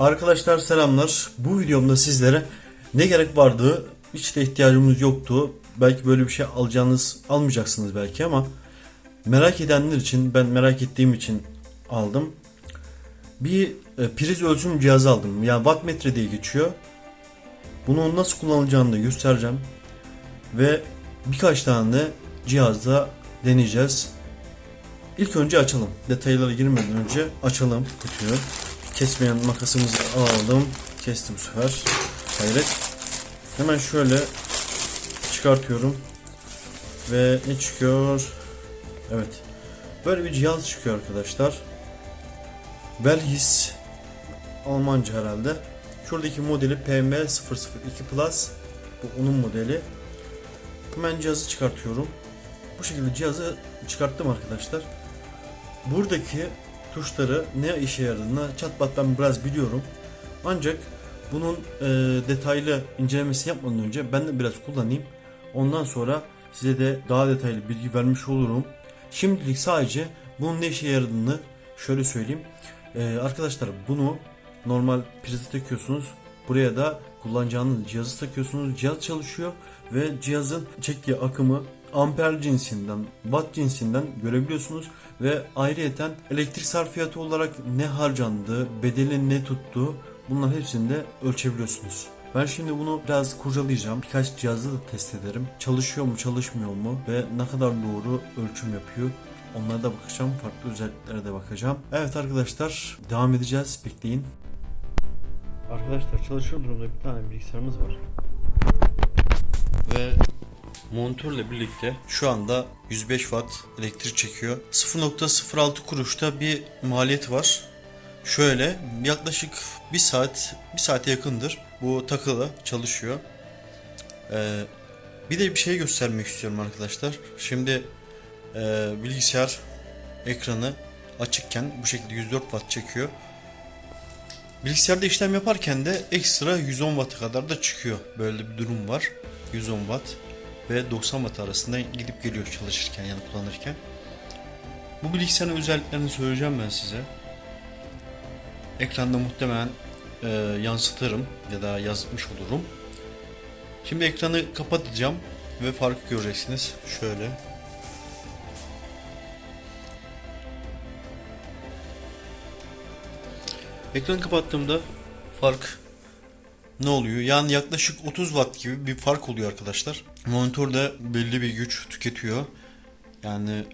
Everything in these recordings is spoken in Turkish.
Arkadaşlar selamlar. Bu videomda sizlere ne gerek vardı hiç de ihtiyacımız yoktu. Belki böyle bir şey alacağınız almayacaksınız belki ama merak edenler için ben merak ettiğim için aldım. Bir e, priz ölçüm cihazı aldım. Yani wattmetre diye geçiyor. Bunu nasıl kullanılacağını da göstereceğim. Ve birkaç tane cihazda deneyeceğiz. İlk önce açalım. Detaylara girmeden önce açalım kutuyu. Kesmeyen makasımızı alalım. Kestim bu sefer. Hayret. Hemen şöyle çıkartıyorum. Ve ne çıkıyor? Evet. Böyle bir cihaz çıkıyor arkadaşlar. Belhis Almanca herhalde. Şuradaki modeli PM002 Plus. Bu onun modeli. Hemen cihazı çıkartıyorum. Bu şekilde cihazı çıkarttım arkadaşlar. Buradaki tuşları ne işe yaradığını çatpat ben biraz biliyorum. Ancak bunun e, detaylı incelemesi yapmadan önce ben de biraz kullanayım. Ondan sonra size de daha detaylı bilgi vermiş olurum. Şimdilik sadece bunun ne işe yaradığını şöyle söyleyeyim. E, arkadaşlar bunu normal prize takıyorsunuz. Buraya da kullanacağınız cihazı takıyorsunuz. Cihaz çalışıyor ve cihazın çektiği akımı amper cinsinden, watt cinsinden görebiliyorsunuz ve ayrıyeten elektrik sarfiyatı olarak ne harcandığı, bedeli ne tuttuğu bunların hepsini de ölçebiliyorsunuz. Ben şimdi bunu biraz kurcalayacağım. Birkaç cihazı da test ederim. Çalışıyor mu, çalışmıyor mu ve ne kadar doğru ölçüm yapıyor. Onlara da bakacağım. Farklı özelliklere de bakacağım. Evet arkadaşlar devam edeceğiz. Bekleyin. Arkadaşlar çalışıyor durumda bir tane bilgisayarımız var. Ve monitörle birlikte şu anda 105 watt elektrik çekiyor. 0.06 kuruşta bir maliyet var. Şöyle yaklaşık bir saat, bir saate yakındır. Bu takılı çalışıyor. Ee, bir de bir şey göstermek istiyorum arkadaşlar. Şimdi e, bilgisayar ekranı açıkken bu şekilde 104 watt çekiyor. Bilgisayarda işlem yaparken de ekstra 110 watt'a kadar da çıkıyor. Böyle bir durum var. 110 watt ve 90 watt arasında gidip geliyor çalışırken yani kullanırken. Bu bilgisayarın özelliklerini söyleyeceğim ben size. Ekranda muhtemelen e, yansıtırım ya da yazmış olurum. Şimdi ekranı kapatacağım ve farkı göreceksiniz. Şöyle. Ekranı kapattığımda fark ne oluyor? Yani yaklaşık 30 watt gibi bir fark oluyor arkadaşlar. Monitör de belli bir güç tüketiyor. Yani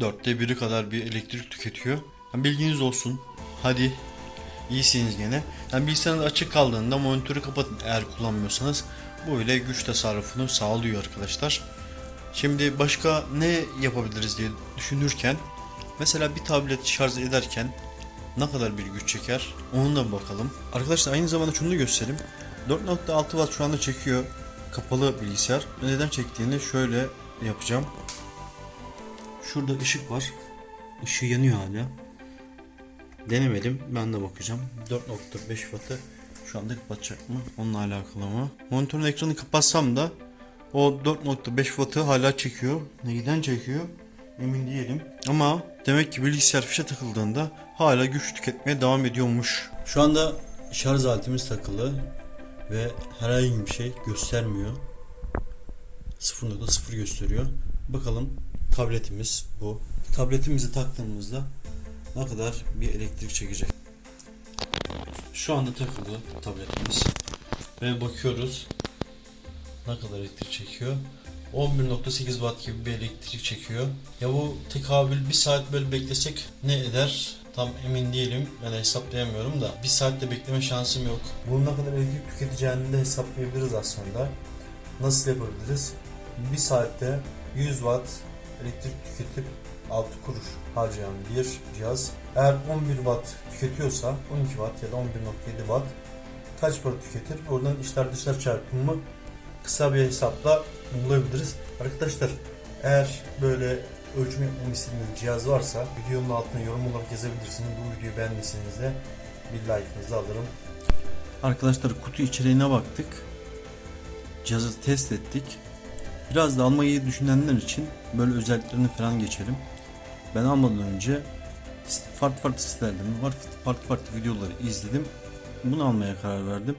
dörtte biri kadar bir elektrik tüketiyor. Yani bilginiz olsun. Hadi iyisiniz gene. Yani bilgisayarınız açık kaldığında monitörü kapatın eğer kullanmıyorsanız. Bu ile güç tasarrufunu sağlıyor arkadaşlar. Şimdi başka ne yapabiliriz diye düşünürken mesela bir tablet şarj ederken ne kadar bir güç çeker onu da bakalım. Arkadaşlar aynı zamanda şunu da göstereyim. 4.6 watt şu anda çekiyor kapalı bilgisayar. Neden çektiğini şöyle yapacağım. Şurada ışık var. Işığı yanıyor hala. Denemedim. Ben de bakacağım. 4.5 wattı şu anda kapatacak mı? Onunla alakalı mı? Monitörün ekranı kapatsam da o 4.5 wattı hala çekiyor. Neyden çekiyor? Emin değilim. Ama demek ki bilgisayar fişe takıldığında hala güç tüketmeye devam ediyormuş. Şu anda şarj aletimiz takılı ve herhangi bir şey göstermiyor. 0.0 gösteriyor. Bakalım tabletimiz bu. Tabletimizi taktığımızda ne kadar bir elektrik çekecek. Şu anda takılı tabletimiz ve bakıyoruz ne kadar elektrik çekiyor. 11.8 watt gibi bir elektrik çekiyor. Ya bu tekabül bir saat böyle beklesek ne eder? Tam emin değilim. Ben hesaplayamıyorum da. Bir saatte bekleme şansım yok. Bunun ne kadar elektrik tüketeceğini de hesaplayabiliriz aslında. Nasıl yapabiliriz? Bir saatte 100 watt elektrik tüketip 6 kuruş harcayan bir cihaz eğer 11 watt tüketiyorsa 12 watt ya da 11.7 watt kaç para tüketir? Oradan içler dışlar çarpımı kısa bir hesapla bulabiliriz. Arkadaşlar eğer böyle ölçüm yapmamı istediğiniz cihaz varsa videonun altına yorum olarak yazabilirsiniz. Bu videoyu beğendiyseniz de bir like'ınızı alırım. Arkadaşlar kutu içeriğine baktık. Cihazı test ettik. Biraz da almayı düşünenler için böyle özelliklerini falan geçelim. Ben almadan önce farklı farklı sitelerden farklı farklı videoları izledim. bunu almaya karar verdim.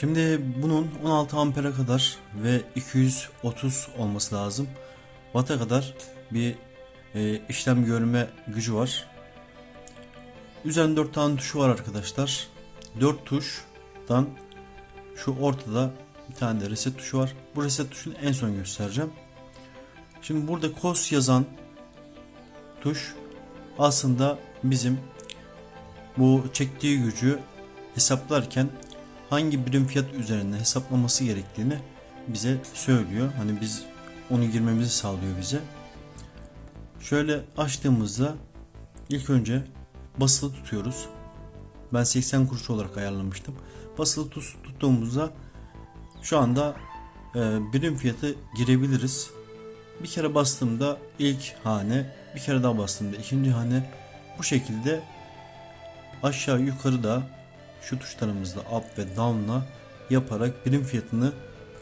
Şimdi bunun 16 ampere kadar ve 230 olması lazım. Watt'a kadar bir e, işlem görme gücü var. Üzerinde 4 tane tuşu var arkadaşlar. 4 tuştan şu ortada bir tane de reset tuşu var. Bu reset tuşunu en son göstereceğim. Şimdi burada COS yazan tuş aslında bizim bu çektiği gücü hesaplarken hangi birim fiyat üzerinde hesaplaması gerektiğini bize söylüyor. Hani biz onu girmemizi sağlıyor bize. Şöyle açtığımızda ilk önce basılı tutuyoruz. Ben 80 kuruş olarak ayarlamıştım. Basılı tut- tuttuğumuzda şu anda e, birim fiyatı girebiliriz. Bir kere bastığımda ilk hane, bir kere daha bastığımda ikinci hane bu şekilde aşağı yukarı da şu tuşlarımızda up ve down'la yaparak birim fiyatını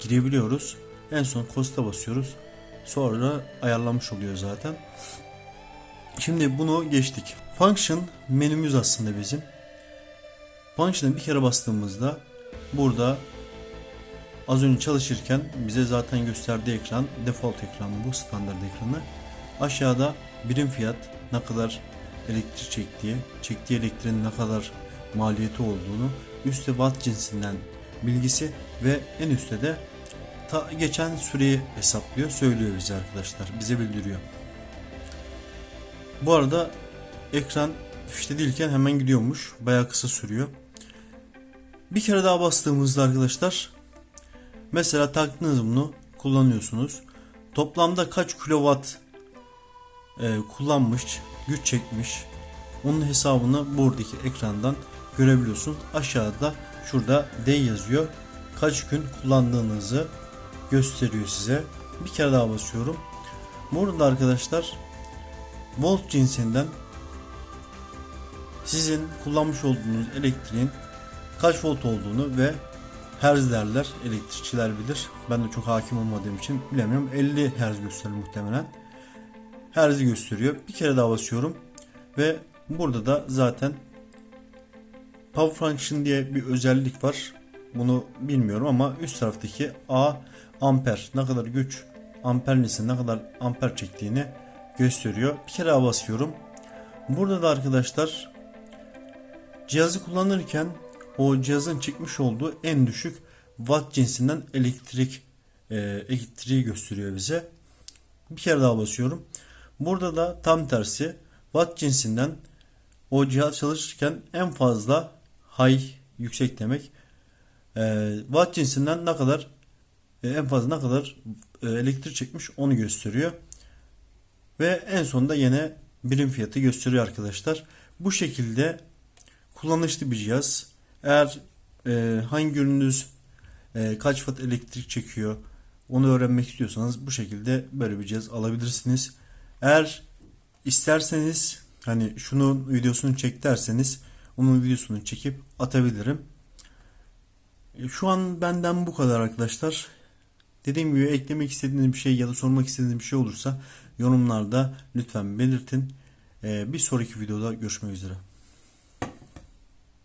girebiliyoruz. En son cost'a basıyoruz. Sonra ayarlamış oluyor zaten. Şimdi bunu geçtik. Function menümüz aslında bizim. Function'a bir kere bastığımızda burada az önce çalışırken bize zaten gösterdiği ekran default ekranı bu standart ekranı. Aşağıda birim fiyat ne kadar elektrik çektiği, çektiği elektriğin ne kadar maliyeti olduğunu, üstte watt cinsinden bilgisi ve en üstte de ta geçen süreyi hesaplıyor, söylüyor bize arkadaşlar, bize bildiriyor. Bu arada ekran fişte değilken hemen gidiyormuş. Bayağı kısa sürüyor. Bir kere daha bastığımızda arkadaşlar mesela taktınız bunu kullanıyorsunuz. Toplamda kaç kilowatt e, kullanmış, güç çekmiş onun hesabını buradaki ekrandan görebiliyorsun. Aşağıda şurada D yazıyor. Kaç gün kullandığınızı gösteriyor size. Bir kere daha basıyorum. Burada arkadaşlar volt cinsinden sizin kullanmış olduğunuz elektriğin kaç volt olduğunu ve herz derler elektrikçiler bilir. Ben de çok hakim olmadığım için bilemiyorum. 50 herz gösterir muhtemelen. Herzi gösteriyor. Bir kere daha basıyorum ve burada da zaten Power Function diye bir özellik var. Bunu bilmiyorum ama üst taraftaki A amper ne kadar güç amper nesi ne kadar amper çektiğini gösteriyor. Bir kere daha basıyorum. Burada da arkadaşlar cihazı kullanırken o cihazın çekmiş olduğu en düşük watt cinsinden elektrik e, elektriği gösteriyor bize. Bir kere daha basıyorum. Burada da tam tersi watt cinsinden o cihaz çalışırken en fazla high yüksek demek e, watt cinsinden ne kadar e, en fazla ne kadar e, elektrik çekmiş onu gösteriyor. Ve en sonunda yine birim fiyatı gösteriyor arkadaşlar. Bu şekilde kullanışlı bir cihaz. Eğer e, hangi ürününüz e, kaç watt elektrik çekiyor onu öğrenmek istiyorsanız bu şekilde böyle bir cihaz alabilirsiniz. Eğer isterseniz hani şunu videosunu çek derseniz onun videosunu çekip atabilirim. E, Şu an benden bu kadar arkadaşlar. Dediğim gibi eklemek istediğiniz bir şey ya da sormak istediğiniz bir şey olursa yorumlarda lütfen belirtin. E, Bir sonraki videoda görüşmek üzere.